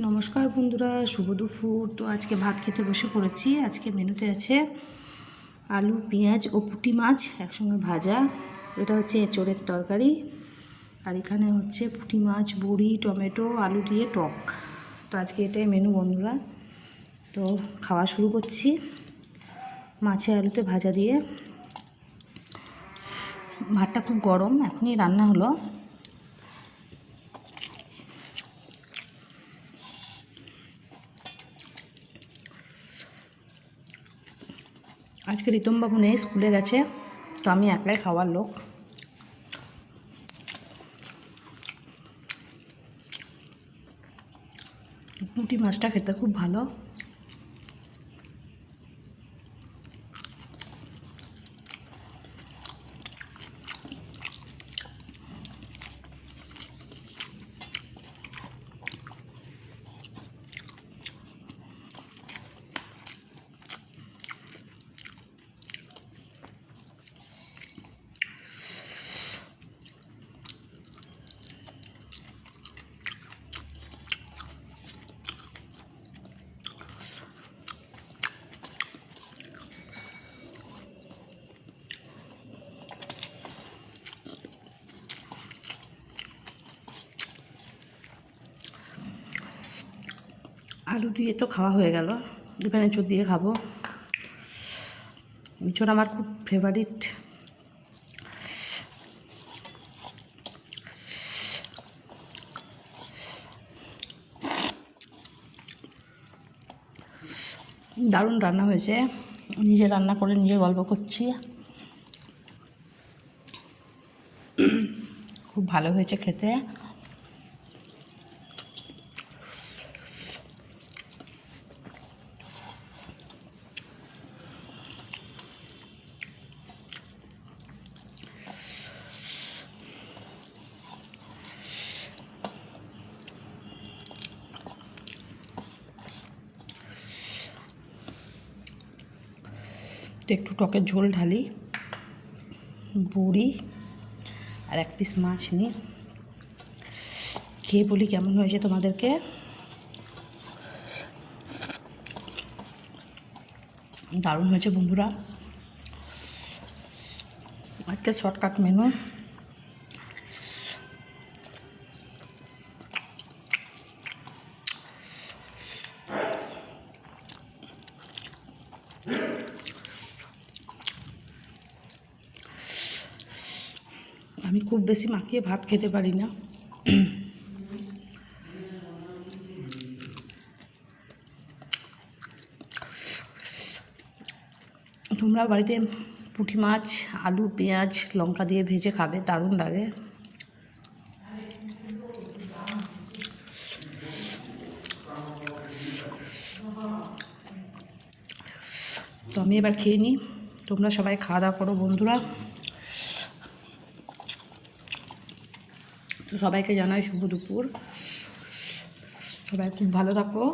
নমস্কার বন্ধুরা, শুভ দুপুর। তো আজকে ভাত খেতে বসে পড়েছি। আজকে মেনুতে আছে আলু, পেঁয়াজ ও পুঁটি মাছ একসঙ্গে ভাজা। এটা হচ্ছে এঁচোড়ের তরকারি। আর এখানে হচ্ছে পুঁটি মাছ, বড়ি, টমেটো, আলু দিয়ে টক। তো আজকে এটাই মেনু বন্ধুরা। তো খাওয়া শুরু করছি মাছে আলুতে ভাজা দিয়ে। ভাতটা খুব গরম, এখনই রান্না হলো। আজকে রিতমবাবু নেই, স্কুলে গেছে, তো আমি একলাই খাওয়ার লোক। পুঁটি মাছটা খেতে খুব ভালো। আলু দিয়ে তো খাওয়া হয়ে গেল। এখানে চোর দিয়ে খাব। ইঁচড় আমার খুব ফেভারিট দারুণ রান্না হয়েছে। নিজে রান্না করে নিজে গল্প করছি। খুব ভালো হয়েছে খেতে। একটু টকের ঝোল ঢালি, বড়ি আর এক পিস মাছ নিই খেয়ে বলি কেমন হয়েছে তোমাদেরকে? দারুণ হয়েছে বন্ধুরা। আজকে শর্টকাট মেনু আমি খুব বেশি মাখিয়ে ভাত খেতে পারি না। তোমরা বাড়িতে পুঁটি মাছ, আলু, পেঁয়াজ, লঙ্কা দিয়ে ভেজে খাবে, দারুণ লাগে। তো আমি এবার খেয়ে নিই। তোমরা সবাই খাওয়া দাওয়া করো বন্ধুরা। তো সবাইকে জানাই শুভ দুপুর। সবাই খুব ভালো থাকো।